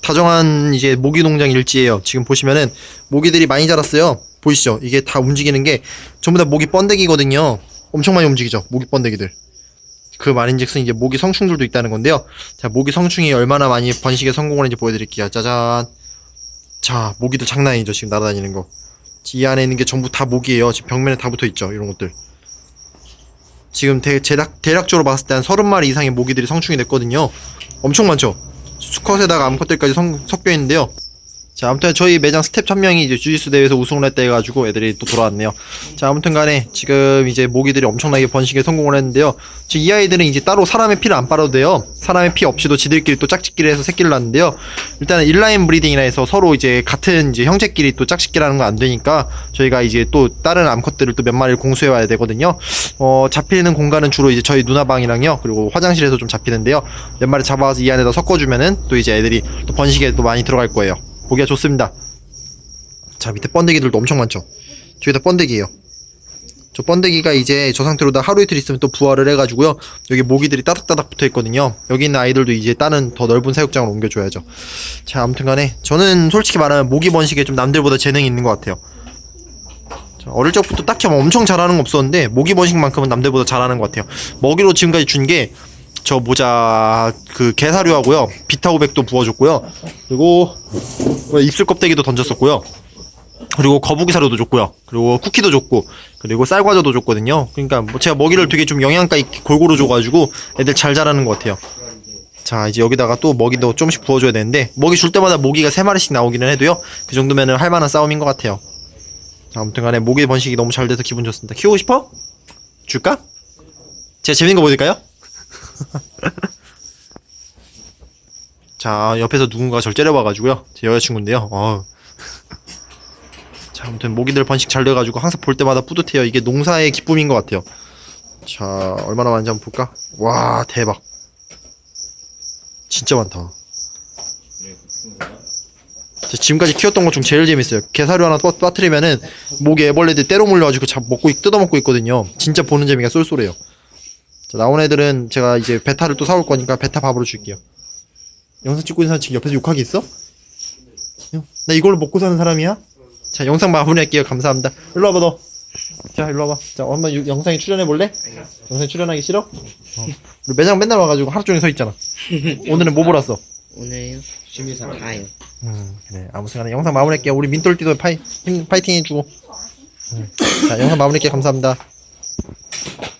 다정한 이제 모기 농장 일지예요. 지금 보시면은 모기들이 많이 자랐어요. 보이시죠? 이게 다 움직이는 게 전부 다 모기 번데기거든요. 엄청 많이 움직이죠. 모기 번데기들. 그 말인즉슨 이제 모기 성충들도 있다는 건데요. 자, 모기 성충이 얼마나 많이 번식에 성공을 했는지 보여드릴게요. 짜잔. 자, 모기들 장난 아니죠. 지금 날아다니는 거. 이 안에 있는 게 전부 다 모기예요. 지금 벽면에 다 붙어 있죠. 이런 것들. 지금 대, 대략, 대략적으로 봤을 때 한 30마리 이상의 모기들이 성충이 됐거든요. 엄청 많죠? 수컷에다가 암컷들까지 성, 섞여 있는데요. 자, 아무튼 저희 매장 스텝 천 명이 이제 주짓수 대회에서 우승을 했다 해가지고 애들이 또 돌아왔네요. 자, 아무튼 간에 지금 이제 모기들이 엄청나게 번식에 성공을 했는데요. 지금 이 아이들은 이제 따로 사람의 피를 안 빨아도 돼요. 사람의 피 없이도 지들끼리 또 짝짓기를 해서 새끼를 낳는데요. 일단은 인라인 브리딩이라 해서 서로 이제 같은 이제 형제끼리 또 짝짓기라는 건 안 되니까 저희가 이제 또 다른 암컷들을 또 몇 마리를 공수해 와야 되거든요. 어, 잡히는 공간은 주로 이제 저희 누나방이랑요. 그리고 화장실에서 좀 잡히는데요. 몇 마리 잡아와서 이 안에다 섞어주면은 또 이제 애들이 또 번식에 또 많이 들어갈 거예요. 보기가 좋습니다. 자, 밑에 번데기들도 엄청 많죠. 저기 다 번데기예요. 저 번데기가 이제 저 상태로 다 하루 이틀 있으면 또 부화를 해가지고요. 여기 모기들이 따닥따닥 붙어 있거든요. 여기 있는 아이들도 이제 다른 더 넓은 사육장으로 옮겨줘야죠. 자, 아무튼 간에 저는 솔직히 말하면 모기 번식에 좀 남들보다 재능이 있는 것 같아요. 자, 어릴 적부터 딱히 뭐 엄청 잘하는 건 없었는데 모기 번식만큼은 남들보다 잘하는 것 같아요. 먹이로 지금까지 준게 저 모자 그 게사료하고요 비타오백도 부어줬고요 그리고 뭐 입술 껍데기도 던졌었고요 그리고 거북이 사료도 줬고요. 그리고 쿠키도 줬고, 그리고 쌀과자도 줬거든요. 그러니까 뭐 제가 먹이를 되게 좀 영양가 있게 골고루 줘가지고 애들 잘 자라는 것 같아요. 자, 이제 여기다가 또 먹이도 조금씩 부어줘야 되는데, 먹이 줄 때마다 모기가 세 마리씩 나오기는 해도요. 그 정도면은 할 만한 싸움인 것 같아요. 자, 아무튼 간에 모기 번식이 너무 잘 돼서 기분 좋습니다. 키우고 싶어? 줄까? 제가 재밌는 거 보여드릴까요? 자, 옆에서 누군가가 절 째려봐가지고요. 제 여자친구인데요. 어우. 자, 아무튼 모기들 번식 잘 돼가지고 항상 볼 때마다 뿌듯해요. 이게 농사의 기쁨인 것 같아요. 자, 얼마나 많은지 한번 볼까? 와, 대박. 진짜 많다. 저 지금까지 키웠던 것 중 제일 재밌어요. 게사료 하나 빠, 빠뜨리면은 목에 애벌레들 때로 물려가지고 잡 먹고 있- 뜯어 먹고 있거든요. 진짜 보는 재미가 쏠쏠해요. 자, 나온 애들은 제가 이제 베타를 또 사올 거니까 베타 밥으로 줄게요. 영상 찍고 있는 사람 지금 옆에서 욕하기 있어? 나 이걸로 먹고 사는 사람이야? 자, 영상 마무리할게요. 감사합니다. 일로 와봐, 너. 자, 일로 와봐. 자, 한번 유- 영상에 출연해볼래? 영상에 출연하기 싫어? 어. 우리 매장 맨날 와가지고 하루 종일 서 있잖아. 오늘은 뭐 보러 왔어? 오늘요? 취미사 가요. 음, 그래. 아무튼 간에 영상 마무리할게요. 우리 민돌띠도 파이, 힘, 파이팅 해주고. 음. 자, 영상 마무리할게요. 감사합니다.